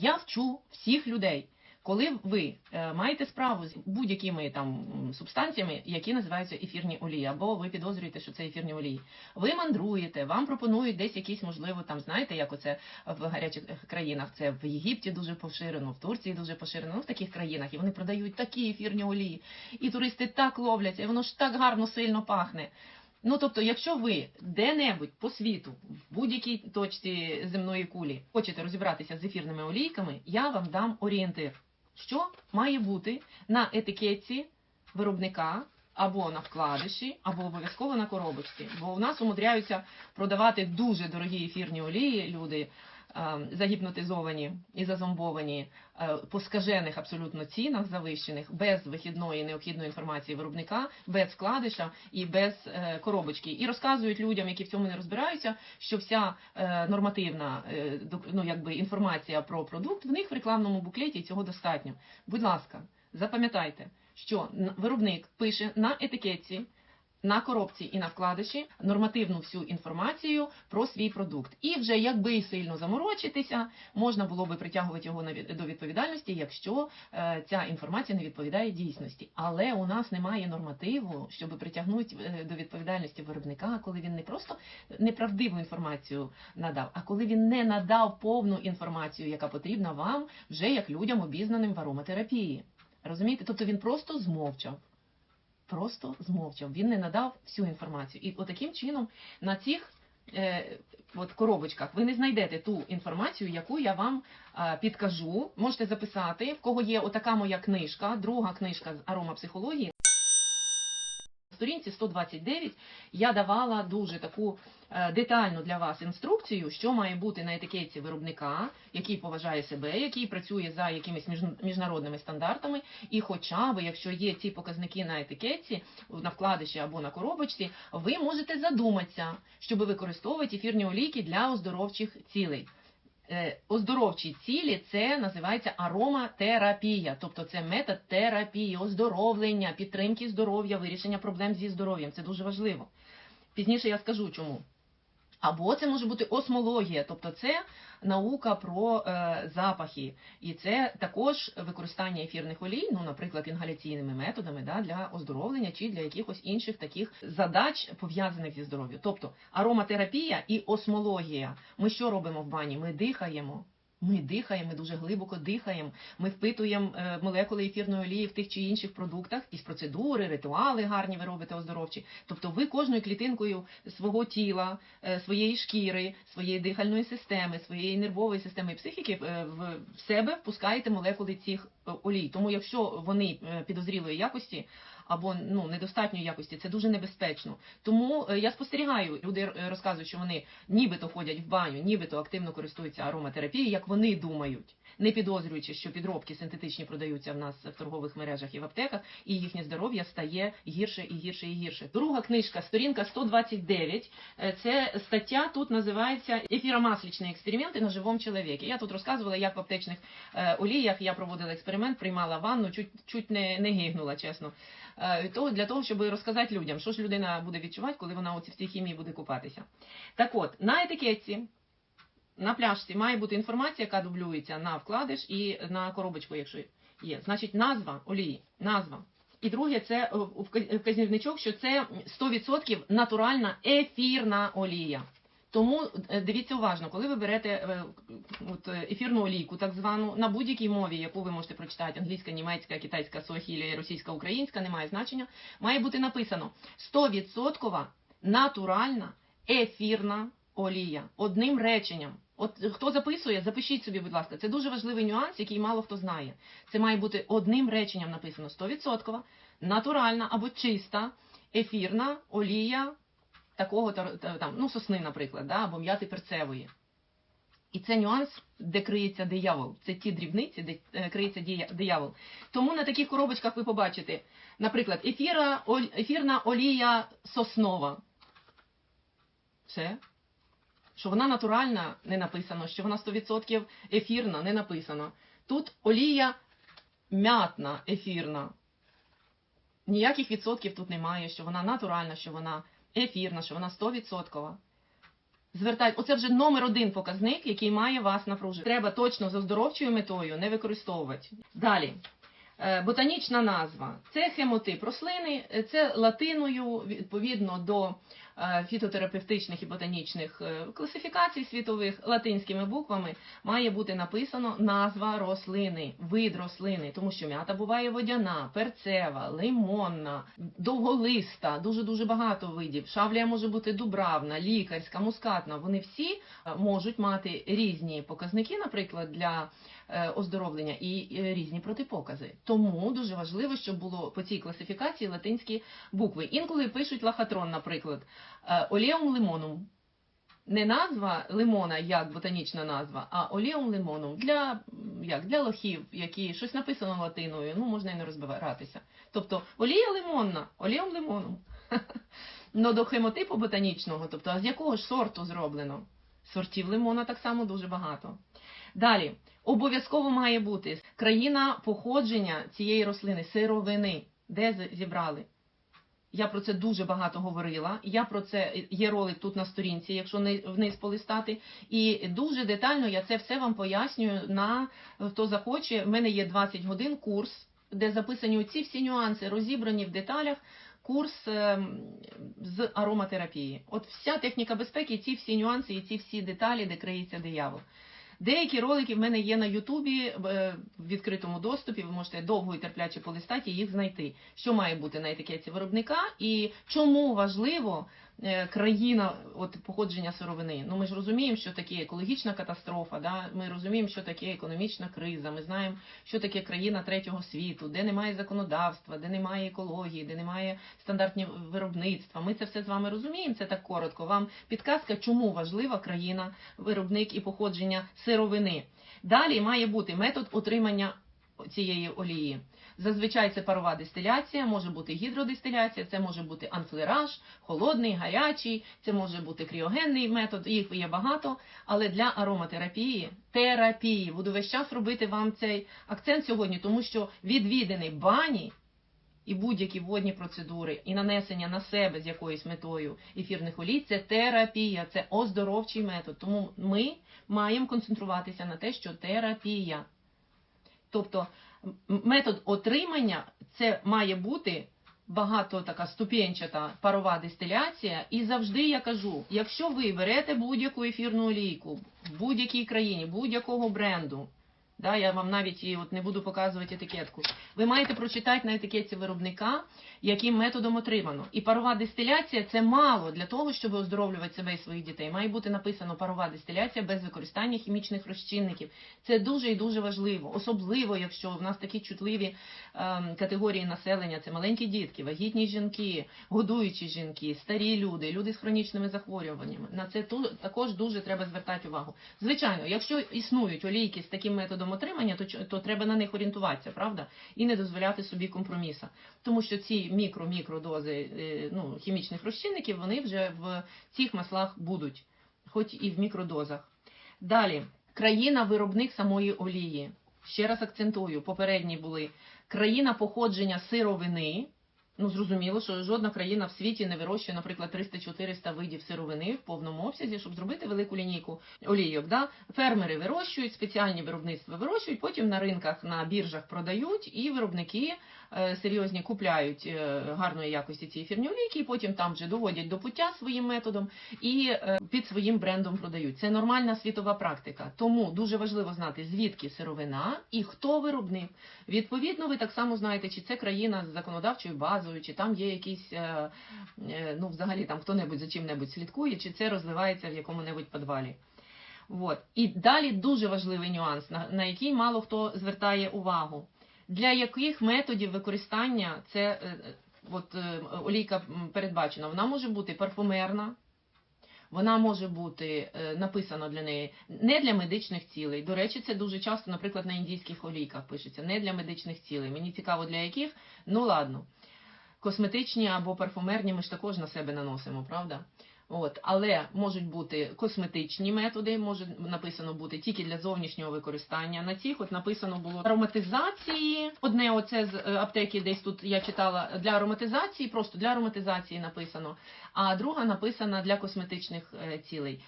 Я вчу всіх людей. Коли ви е, маєте справу з будь-якими там субстанціями, які називаються ефірні олії, або ви підозрюєте, що це ефірні олії, ви мандруєте, вам пропонують десь якісь, можливо, там знаєте, як оце в гарячих е, країнах. Це в Єгипті дуже поширено, в Турції дуже поширено, ну в таких країнах, і вони продають такі ефірні олії, і туристи так ловляться, і воно ж так гарно сильно пахне. Ну, тобто, якщо ви де-небудь по світу, в будь-якій точці земної кулі, хочете розібратися з ефірними олійками, я вам дам орієнтир, що має бути на етикетці виробника або на вкладиші, або обов'язково на коробочці. Бо у нас умудряються продавати дуже дорогі ефірні олії люди. Е, Загіпнотизовані і зазомбовані е, по скажених абсолютно цінах завищених, без вихідної необхідної інформації виробника, без вкладиша і без е, коробочки, і розказують людям, які в цьому не розбираються, що вся нормативна ну, якби інформація про продукт в них в рекламному буклеті цього достатньо. Будь ласка, запам'ятайте, що виробник пише на етикетці. На коробці і на вкладиші нормативну всю інформацію про свій продукт. І вже якби сильно заморочитися, можна було би притягувати його до відповідальності, якщо е, ця інформація не відповідає дійсності. Але у нас немає нормативу, щоб притягнути е, до відповідальності виробника, коли він не просто неправдиву інформацію надав, а коли він не надав повну інформацію, яка потрібна вам вже як людям обізнаним в ароматерапії. Розумієте? Тобто він просто змовчав. Просто змовчав. Він не надав всю інформацію. І отаким чином на цих е, от коробочках ви не знайдете ту інформацію, яку я вам е, підкажу. Можете записати, в кого є отака моя книжка, друга книжка з аромапсихології. Сторінці 129 я давала дуже таку е, детальну для вас інструкцію, що має бути на етикетці виробника, який поважає себе, який працює за якимись міжнародними стандартами, і хоча б, якщо є ці показники на етикетці, на вкладиші або на коробочці, ви можете задуматися, щоб використовувати ефірні олійки для оздоровчих цілей. Е, Оздоровчі цілі це називається ароматерапія, тобто це метод терапії, оздоровлення, підтримки здоров'я, вирішення проблем зі здоров'ям. Це дуже важливо. Пізніше я скажу чому. Або це може бути осмологія, тобто це наука про е, запахи, і це також використання ефірних олій, ну, наприклад, інгаляційними методами да, для оздоровлення чи для якихось інших таких задач пов'язаних зі здоров'ям. Тобто ароматерапія і осмологія. Ми що робимо в бані? Ми дихаємо. Ми дихаємо, ми дуже глибоко дихаємо. Ми впитуємо е, молекули ефірної олії в тих чи інших продуктах, якісь процедури, ритуали гарні ви робите оздоровчі. Тобто ви кожною клітинкою свого тіла, е, своєї шкіри, своєї дихальної системи, своєї нервової системи і психіки е, в себе впускаєте молекули цих олій. Тому якщо вони підозрілої якості або ну недостатньої якості, це дуже небезпечно. Тому е, я спостерігаю, люди розказують, що вони нібито ходять в баню, нібито активно користуються ароматерапією, як вони думають, не підозрюючи, що підробки синтетичні продаються в нас в торгових мережах і в аптеках, і їхнє здоров'я стає гірше і гірше і гірше. Друга книжка, сторінка 129, е, це стаття тут називається Ефіромаслічні експерименти на живому чоловіку. Я тут розказувала, як в аптечних е, оліях я проводила експеримент, приймала ванну, чуть, чуть не, не гигнула, чесно. Е, то для того, щоб розказати людям, що ж людина буде відчувати, коли вона оці в цій хімії буде купатися. Так от, на етикетці, на пляшці має бути інформація, яка дублюється на вкладиш і на коробочку, якщо є. Значить, назва олії, назва. І друге, це е, вка- вказівничок, що це 100% натуральна ефірна олія. Тому е, дивіться уважно, коли ви берете е, от, е, ефірну олійку, так звану, на будь-якій мові, яку ви можете прочитати, англійська, німецька, китайська, суахілі, російська, українська, немає значення, має бути написано 100% натуральна ефірна олія. Одним реченням. От хто записує, запишіть собі, будь ласка, це дуже важливий нюанс, який мало хто знає. Це має бути одним реченням написано 100% натуральна або чиста ефірна олія такого та- та- там, ну, сосни, наприклад, да, або м'яти перцевої. І це нюанс, де криється диявол. Це ті дрібниці, де е, криється диявол. Тому на таких коробочках ви побачите, наприклад, ефіра, ефірна олія соснова. Все. Що вона натуральна, не написано, що вона 100% ефірна, не написано. Тут олія м'ятна, ефірна. Ніяких відсотків тут немає, що вона натуральна, що вона ефірна, що вона 100%. Звертайте, оце вже номер один показник, який має вас напружити. Треба точно з оздоровчою метою не використовувати. Далі. Е, Ботанічна назва це хемотип рослини, е, це латиною відповідно до е, фітотерапевтичних і ботанічних класифікацій світових латинськими буквами має бути написано назва рослини, вид рослини, тому що м'ята буває водяна, перцева, лимонна, довголиста, дуже дуже багато видів. Шавлія може бути дубравна, лікарська, мускатна. Вони всі можуть мати різні показники, наприклад, для оздоровлення і е, різні протипокази. Тому дуже важливо, щоб було по цій класифікації латинські букви. Інколи пишуть лахатрон, наприклад, е, олеум лимонум. Не назва лимона як ботанічна назва, а олеум лимонум для, як, для лохів, які щось написано латиною, ну можна і не розбиратися. Тобто олія лимонна, олеум лимонум. Но до хемотипу ботанічного, тобто а з якого ж сорту зроблено? Сортів лимона так само дуже багато. Далі, обов'язково має бути країна походження цієї рослини, сировини, де зібрали. Я про це дуже багато говорила. Я про це є ролик тут на сторінці, якщо не вниз полистати. І дуже детально я це все вам пояснюю на хто захоче. В мене є 20 годин курс, де записані ці всі нюанси, розібрані в деталях. Курс ем, з ароматерапії. От вся техніка безпеки, ці всі нюанси і ці всі деталі, де криється диявол. Деякі ролики в мене є на Ютубі е, в відкритому доступі. Ви можете довго і терпляче полистати і їх знайти. Що має бути на етикетці виробника і чому важливо країна от походження сировини. Ну ми ж розуміємо, що таке екологічна катастрофа. Да? Ми розуміємо, що таке економічна криза. Ми знаємо, що таке країна третього світу, де немає законодавства, де немає екології, де немає стандартів виробництва. Ми це все з вами розуміємо. Це так коротко. Вам підказка, чому важлива країна, виробник і походження сировини. Далі має бути метод отримання цієї олії. Зазвичай це парова дистиляція, може бути гідродистиляція, це може бути анфлераж, холодний, гарячий, це може бути кріогенний метод, їх є багато. Але для ароматерапії, терапії, буду весь час робити вам цей акцент сьогодні, тому що відвідини бані і будь-які водні процедури, і нанесення на себе з якоюсь метою ефірних олій це терапія, це оздоровчий метод. Тому ми маємо концентруватися на те, що терапія. Тобто метод отримання це має бути багато така ступенчата парова дистиляція. І завжди я кажу: якщо ви берете будь-яку ефірну олійку в будь-якій країні, будь-якого бренду. Да, я вам навіть і от не буду показувати етикетку. Ви маєте прочитати на етикетці виробника, яким методом отримано. І парова дистиляція це мало для того, щоб оздоровлювати себе і своїх дітей. Має бути написано парова дистиляція без використання хімічних розчинників. Це дуже і дуже важливо, особливо якщо в нас такі чутливі ем, категорії населення: це маленькі дітки, вагітні жінки, годуючі жінки, старі люди, люди з хронічними захворюваннями. На це також дуже треба звертати увагу. Звичайно, якщо існують олійки з таким методом отримання, то, то треба на них орієнтуватися, правда? І не дозволяти собі компроміса. Тому що ці мікро-мікродози е, ну, хімічних розчинників, вони вже в цих маслах будуть, хоч і в мікродозах. Далі, країна-виробник самої олії. Ще раз акцентую, попередні були країна походження сировини. Ну, зрозуміло, що жодна країна в світі не вирощує, наприклад, 300-400 видів сировини в повному обсязі, щоб зробити велику лінійку олійок. Да? Фермери вирощують, спеціальні виробництва вирощують, потім на ринках, на біржах продають, і виробники серйозні купляють е, гарної якості ці ефірні олійки, і потім там вже доводять до пуття своїм методом і е, під своїм брендом продають. Це нормальна світова практика. Тому дуже важливо знати, звідки сировина і хто виробник. Відповідно, ви так само знаєте, чи це країна з законодавчою базою, чи там є якісь, е, е, ну взагалі там хто-небудь за чим-небудь слідкує, чи це розвивається в якому-небудь підвалі. От. І далі дуже важливий нюанс, на, на який мало хто звертає увагу. Для яких методів використання це е, е, от, е, олійка передбачена? Вона може бути парфумерна, вона може бути написана для неї не для медичних цілей. До речі, це дуже часто, наприклад, на індійських олійках пишеться не для медичних цілей. Мені цікаво для яких. Ну ладно, косметичні або парфумерні ми ж також на себе наносимо, правда? От, але можуть бути косметичні методи, може написано бути тільки для зовнішнього використання. На цих от написано було ароматизації. Одне оце з е, аптеки, десь тут я читала для ароматизації, просто для ароматизації написано. А друга написана для косметичних е, цілей.